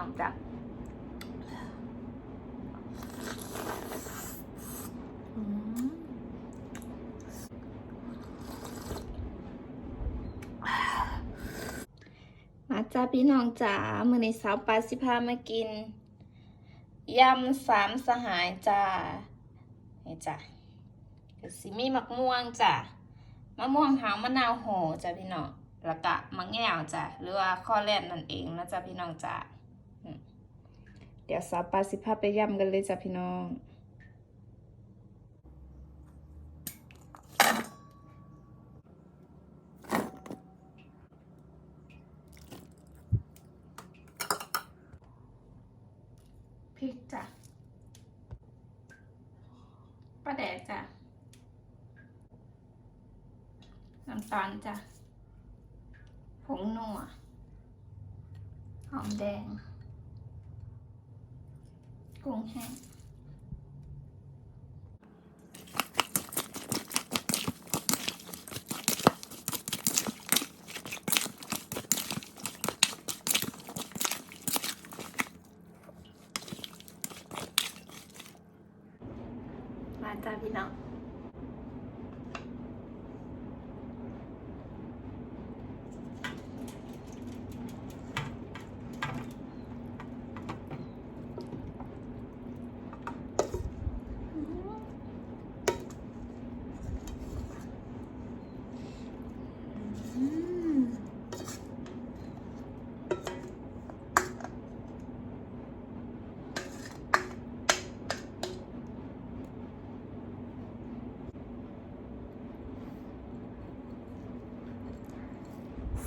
น้องจ้ะมาจ้าพี่น้องจ๋ามื้อนี้สาวปลาสิพามากินยำสามสหายจ้านี่จ้ะสิมีมะม่วงจ้ะมะม่วงหาวมะนาวโหจ้ะพี่น้องแล้วก็มะแง่วจ้ะหรือว่าข้อแรกนั่นเองนะจ้ะพี่น้องจ้ะอืมเดี๋ยวสาวปลาสิพาไปย่ำกันเลยจ้ะพี่น้องพริกจ้ะปลาแดกจ้ะน้ำตาลจ้ะผงนัวหอมแดง กุ้งแห้ง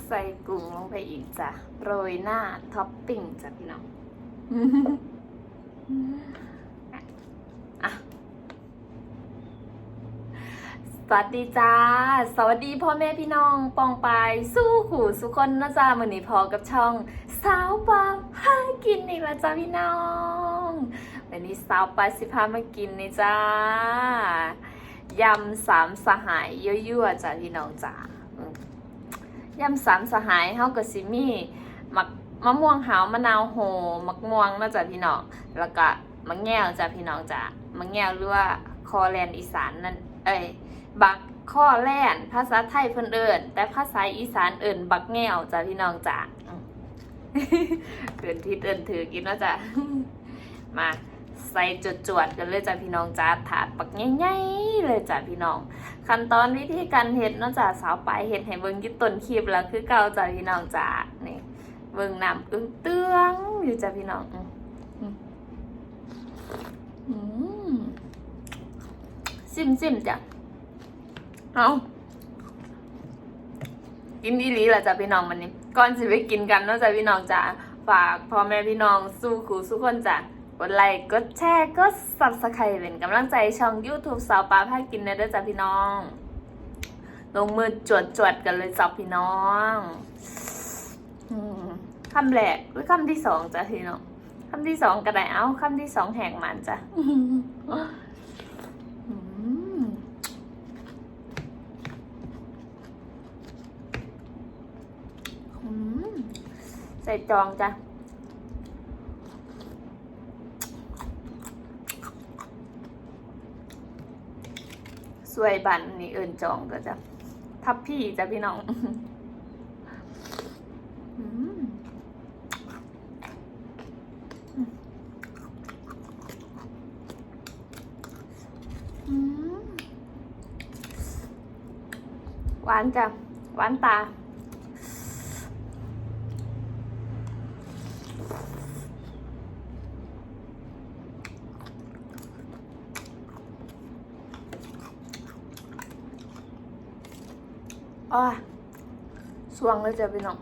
ใส่กุ้งลงไปอีกจ้ะโรยหน้าท็อปปิ้งจ้ะพี่น้องอะสวัสดีจ้า สวัสดีพ่อแม่พี่น้องปองปายสู้ขู่สุคนนะจ้ามือนี้พอกับช่อง สาวปลาพากินอีกแล้วจ้าพี่น้อง วันนี้สาวปาสิพามากินนี่จ้ายำสามสหายยั่วๆจ้าพี่น้องจ้า ยำสามสหายเฮากับซิมีมักมะม่วงหาวมะนาวโหมักม่วงนะจ้าพี่น้องแล้วก็มะแง่วจ้าพี่น้องจ้ามะแง่วหรือว่าคอแลนอีสานนั่นเอ้ยบักข้อแล่นภาษาไทยเพิ่นเอิญแต่ภาษาอีสานเอิญบักแง่วจ้ะพี่น้องจ้ะอืมเอิญทิศเอิญถือกินแล้วจ้ะมา ใส่จวดๆกันเลยจ้ะพี่น้องจ้าถาดปักใหญ่ๆเลยจ้ะพี่น้อง ขั้นตอนวิธีการเฮ็ดนอกจากสาวปลายเฮ็ดให้เบิ่งยึดต้นคลิปแล้วคือเก่าจ้ะพี่น้องจ้านี่เบิ่งน้ำอึ้งเตืองอยู่จ้ะพี่น้องอืมซิมๆจ้ะเอากินดีหลีแหละจ้ะพี่น้องวันนี้ก่อนสิไปกินกันนาะจ้ะพี่น้องจ้ะฝากพ่อแม่พี่น้องสู้ขู่สู้คนจ้ะ กดไลค์กดแชร์กด subscribe เป็นกำลังใจช่อง YouTube สาวปลาพากินเด้อจ้ะพี่น้อง ลงมือจวดจวดกันเลยจ้ะพี่น้องคำแรกหรือคำที่สองจ้ะพี่น้องคำที่สองก็ได้เอาคำที่สองแหกมันจ้ะใส่จองจ้ะ สวยบันนี่เอินจองก็จะทับพี่จ้ะพี่น้องหวานจ้ะหวานตา อ้อสวงเลยจ้ะพี่น้อง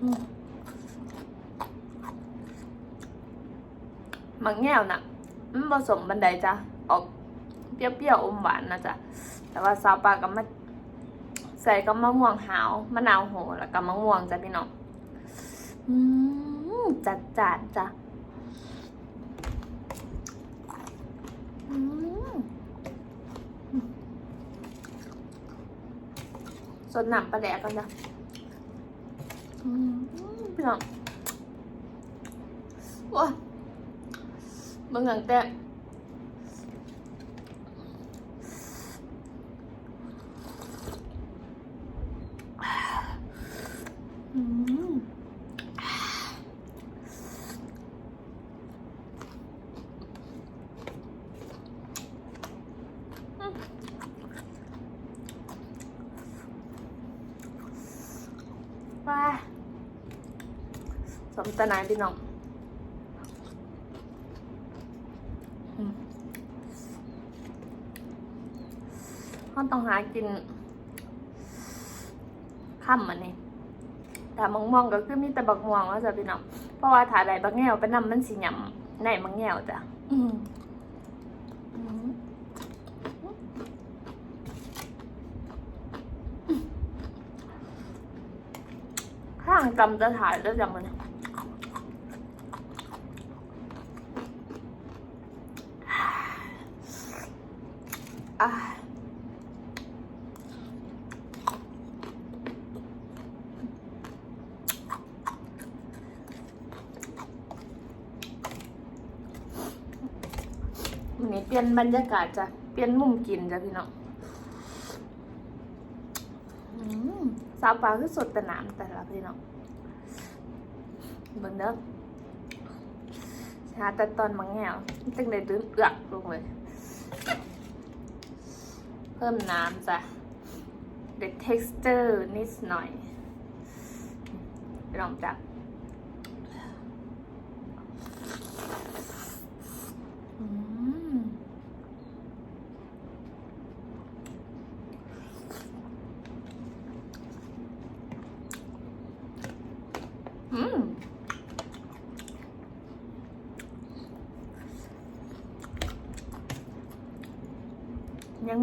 อืมมังแง่วน่ะมันผสมบันไดจ้ะออกเปรี้ยวๆอมหวานนะจ๊ะ แต่ว่าซาปลากับมะใส่กับมะม่วงหาวมะนาวโหแล้วกับมะม่วงจ้ะพี่น้องอืมจัดจานจ้ะ อืม สดหนักประแดกกันจ้ะพี่น้องว้าบางอย่างแต่ ว้าสมตนายพี่น้องอืมเขาต้องหากินค่ำอันนี้แต่มองมองๆก็คือมีแต่บักม่วงแล้วจ้ะพี่น้องเพราะว่าถ้าได้บักแง่วไปนำมันสิหยำในบักแง่วจ้ะอืมอืมข้างกำจะถ่ายแล้วจะมันวันนี้เปลี่ยนบรรยากาศจ้ะ เปลี่ยนมุมกินจ้ะพี่น้องอืม สาวปลาคือสดแต่น้ำแต่ละพี่น้องเบิ่งเด้อชาแต่ตอนมังแง่วจังได้ตื้นเอือกลงเลย เพิ่มน้ำจ้ะเด็ด texture นิดหน่อยลองจับ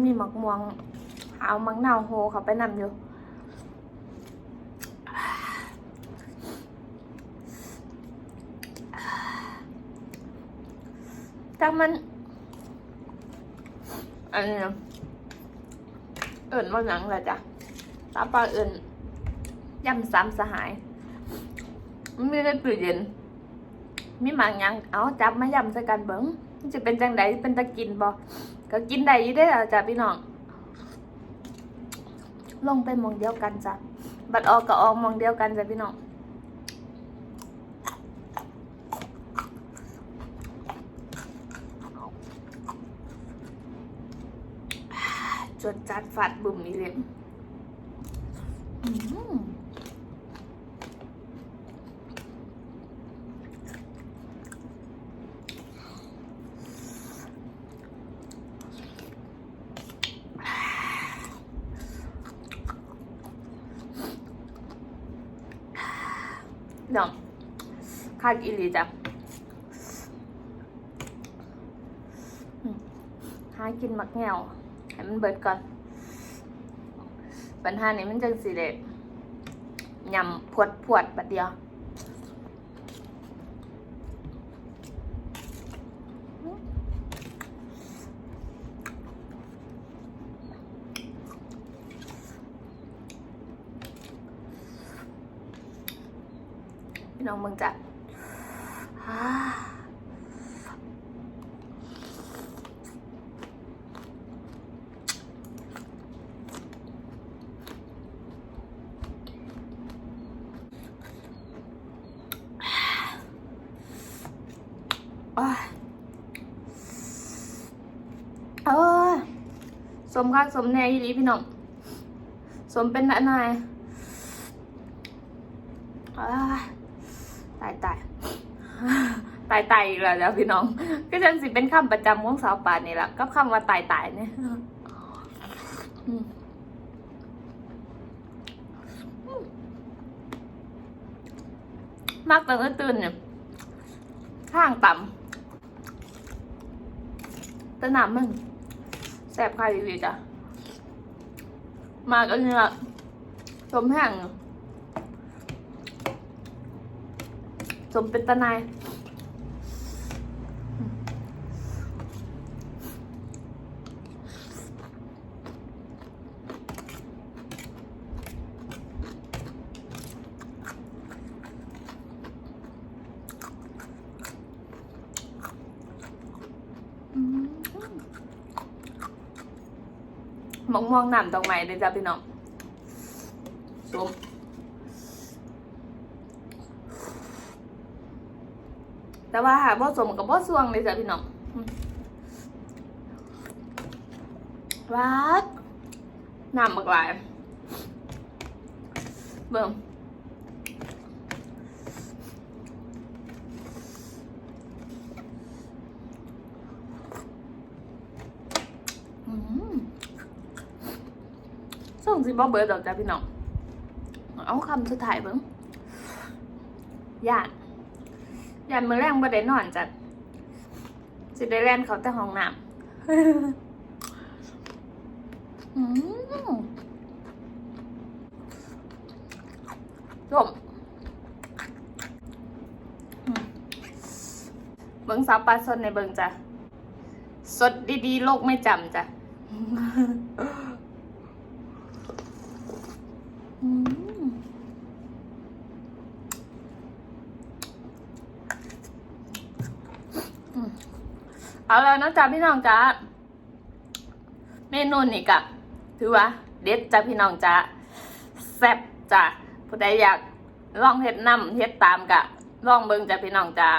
มีหมักม่วง เอามักนาวโฮเขาไปนำอยู่แต่มันอันนี้เอิ่นว่าหนังแหละจ้ะตาปลาเอิ่นยำซ้ำสหายไม่ได้ตู้เย็นมีหมากหยังเอาจับมาย่ำใส่กันเบิ้ง จะเป็นจังไดเป็นตะกินบ่ก็กินได้อยี่ได้อจ้ะพี่น้อง ลงไปมองเดียวกันจ้ะ บัดออกก็ออกมองเดียวกันจ้ะพี่น้องจนจัดฟัดบุ่มอีเลย เนาะคาดอีหลีจ้ะหากินมักแงวให้มันเบิดก่อน ปัญหานี้มันจังสิเด็ยำพวดพวดบัดเดียว พี่น้องมึงจะอ่าอ้ยเออสมคักสมแน่ยีหลีพี่น้อง สมเป็นนายอ้ายตายตาย ตายตายอีกแล้วจ้ะพี่น้อง ก็จังสิเป็นคำประจำของสาวป่านนี่แหละกับคำว่าตายตายเนี่ยมากตื่นตื่นเนี่ยข้างต่ำแตะหนามมึงแสบใครดีจ้ะมากันเนี่ยชมแห้งสมเป็นตะนาย มองมองน้ำตรงไหนเลยจ้ะพี่น้องซุมแต่ว่าหาบ่สมกับบ่สวงเลยจ้ะพี่น้องอืมวัดน้ำมากหลายเบิ่ง ส่งสิบ่เบิดดอกจ้ะพี่น้อง เอาคำสุดท้ายเบิ่งญาติญาติมื้อแรงบ่ได้นอนจ้ะสิได้แล่นเขาแต่ห้องน้ำอืมส้มอืมเบิ่งสาวปลาสดในเบิ่งจ้ะ สดดีๆ โลกไม่จำจ้ะ อืมอืม เอาแล้วนะจ๊ะพี่น้องจ๊ะเมนูนี่กะถือว่า เด็ดจ้ะพี่น้องจ๊ะแซ่บจ้ะผู้ใดอยากลองเฮ็ดน้ำเฮ็ดตามกะลองเบิ่งจ้ะพี่น้องจ๊ะ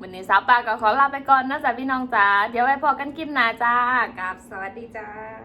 วันนี้สาวป้าก็ขอลาไปก่อนนะจ๊ะพี่น้องจ๊ะเดี๋ยวไว้พอกันคลิปหน้าจ้ากับสวัสดีจ้า